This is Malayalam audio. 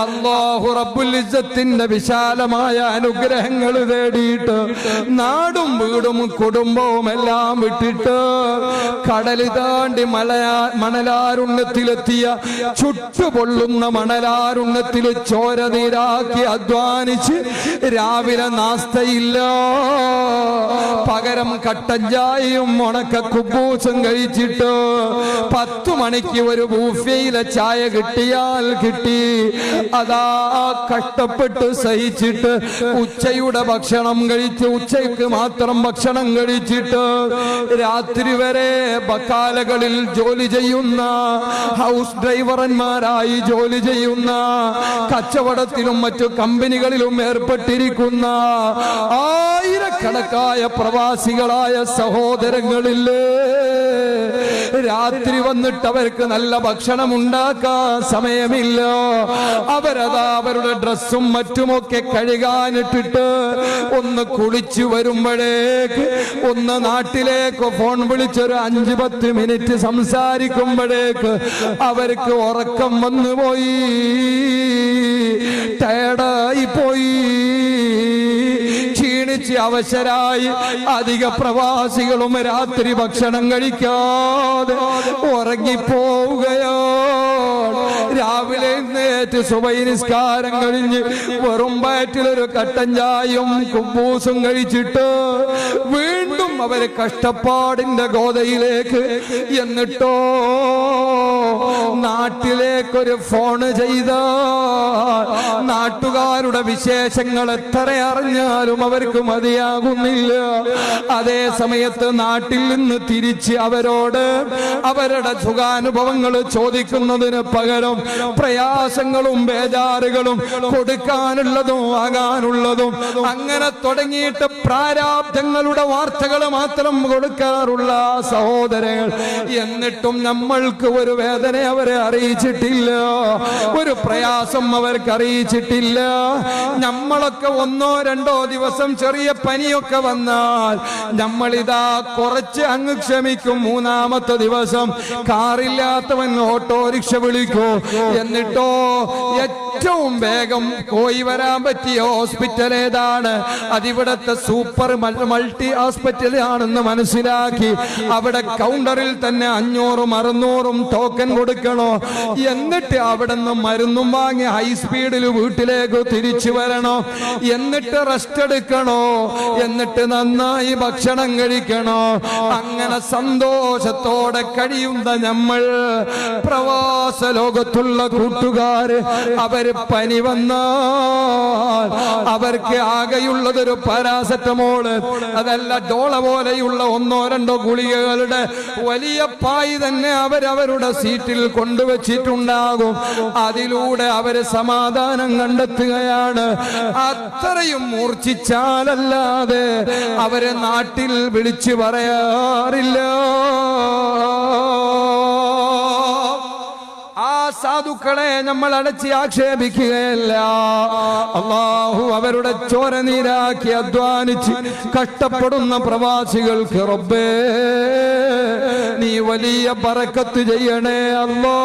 അള്ളാഹു റബ്ബുൽ ഇസ്സത്തിന്റെ വിശാലമായ അനുഗ്രഹങ്ങൾ തേടിയിട്ട് നാടും വീടും കുടുംബവും എല്ലാം വിട്ടിട്ട് കടലി താണ്ടി മലയാ മണലാരുണ്യത്തിലെത്തിയ ചുട്ടുപൊള്ളുന്ന മണലാരുണ്യത്തിൽ ചോര നീരാക്കി അധ്വാനിച്ച് രാവിലെ നാസ്തയില്ല. പകരം കട്ടഞ്ചായയും ഉണക്ക കുബൂസും കഴിച്ചിട്ട് പത്തു മണിക്ക് ഒരു ബൂഫയിലെ ചായ കിട്ടിയാൽ കിട്ടി. അതാ കഷ്ടപ്പെട്ട് സഹിച്ചിട്ട് ഉച്ചയുടെ ഭക്ഷണം കഴിച്ച് ഉച്ചയ്ക്ക് മാത്രം ഭക്ഷണം കഴിച്ചിട്ട് രാത്രി വരെ ബക്കാലകളിൽ ജോലി ചെയ്യുന്ന ഹൗസ് ഡ്രൈവർമാരായി ജോലി ചെയ്യുന്ന കച്ചവടത്തിലും മറ്റു കമ്പനികളിലും ഏർപ്പെട്ടിരിക്കുന്ന ആയിരക്കണക്കായ പ്രവാസികളായ സഹോദരങ്ങളില്ലേ രാത്രി വന്നിട്ട് അവർക്ക് നല്ല ഭക്ഷണം ഉണ്ടാക്കാൻ സമയമില്ല. അവരതാ അവരുടെ ഡ്രസ്സും മറ്റുമൊക്കെ കഴുകാനിട്ടിട്ട് ഒന്ന് കുളിച്ചു വരുമ്പോഴേക്ക് ഒന്ന് നാട്ടിലേക്ക് ഫോൺ വിളിച്ചൊരു അഞ്ചു പത്ത് മിനിറ്റ് സംസാരിക്കുമ്പോഴേക്ക് അവർക്ക് ഉറക്കം വന്നുപോയി. ടയർഡായി പോയി ക്ഷീണിച്ച് അവശരായി അധിക പ്രവാസികളും രാത്രി ഭക്ഷണം കഴിക്കാതെ ഉറങ്ങിപ്പോവുകയോ രാവിലെ നേറ്റ് സുബൈ നിസ്കാരം കഴിഞ്ഞ് വെറും വയറ്റിലൊരു കട്ടൻ ചായയും കുബൂസും കഴിച്ചിട്ട് വീണ്ടും അവർ കഷ്ടപ്പാടിന്റെ ഗോതയിലേക്ക് എന്നിട്ടോ നാട്ടിലേക്കൊരു ഫോണ് ചെയ്ത നാട്ടുകാരുടെ വിശേഷങ്ങൾ എത്ര അറിഞ്ഞാലും അവർക്ക് മതിയാകുന്നില്ല. അതേ സമയത്ത് നാട്ടിൽ നിന്ന് തിരിച്ച് അവരോട് അവരുടെ സുഖാനുഭവങ്ങൾ ചോദിക്കുന്നതിന് പകരം പ്രയാസങ്ങളും ബേജാറുകളും കൊടുക്കാനുള്ളതും ആകാനുള്ളതും അങ്ങനെ തുടങ്ങിയിട്ട് പ്രാരാബ്ദങ്ങളുടെ വാർത്തകൾ മാത്രം കൊടുക്കാറുള്ള സഹോദരങ്ങൾ. എന്നിട്ടും നമ്മൾക്ക് ഒരു വേദന അവരെ അറിയിച്ചിട്ടില്ല. ഒരു പ്രയാസം അവർക്ക് അറിയിച്ചിട്ടില്ല. നമ്മളൊക്കെ ഒന്നോ രണ്ടോ ദിവസം ചെറിയ പനിയൊക്കെ വന്നാൽ നമ്മളിതാ കുറച്ച് അങ്ങ് ക്ഷമിക്കും. മൂന്നാമത്തെ ദിവസം കാറില്ലാത്തവൻ ഓട്ടോറിക്ഷ വിളിക്കൂ. എന്നിട്ടോ ഏറ്റവും വേഗം പോയി വരാൻ പറ്റിയ ഹോസ്പിറ്റൽ ഏതാണ്? അതിവിടത്തെ സൂപ്പർ മൾട്ടി ഹോസ്പിറ്റൽ ആണെന്ന് മനസ്സിലാക്കി. അവിടെ കൗണ്ടറിൽ തന്നെ അഞ്ഞൂറും അറുന്നൂറും ടോക്കൺ കൊടുക്കണോ എന്നിട്ട് അവിടെ നിന്ന് മരുന്നും വാങ്ങി ഹൈ സ്പീഡിൽ വീട്ടിലേക്ക് തിരിച്ചു വരണോ? എന്നിട്ട് റെസ്റ്റ് എടുക്കണോ? എന്നിട്ട് നന്നായി ഭക്ഷണം കഴിക്കണോ? അങ്ങനെ സന്തോഷത്തോടെ കഴിയുന്ന നമ്മൾ പ്രവാസ ലോകത്തുള്ള കൂട്ടുകാര് അവർ പനി വന്നാൽ അവർക്ക് ആകെയുള്ളതൊരു പാരാസെറ്റമോൾ. അതല്ല ഡോള പോലെയുള്ള ഒന്നോ രണ്ടോ ഗുളികകളുടെ വലിയ പായി തന്നെ അവരവരുടെ സീറ്റിൽ കൊണ്ടുവച്ചിട്ടുണ്ടാകും. അതിലൂടെ അവർ സമാധാനം കണ്ടെത്തുകയാണ്. അത്രയും മൂർച്ഛിച്ചാലല്ലാതെ അവരെ നാട്ടിൽ വിളിച്ചു പറയാറില്ല. സാധുക്കളെ നമ്മൾ അടച്ച് ആക്ഷേപിക്കുകയല്ല. അള്ളാഹു അവരുടെ ചോര നീരാക്കി അധ്വാനിച്ച് കഷ്ടപ്പെടുന്ന പ്രവാസികൾക്ക് റബ്ബേ. നീ വലിയ പറക്കത്ത് ചെയ്യണേ അല്ലോ.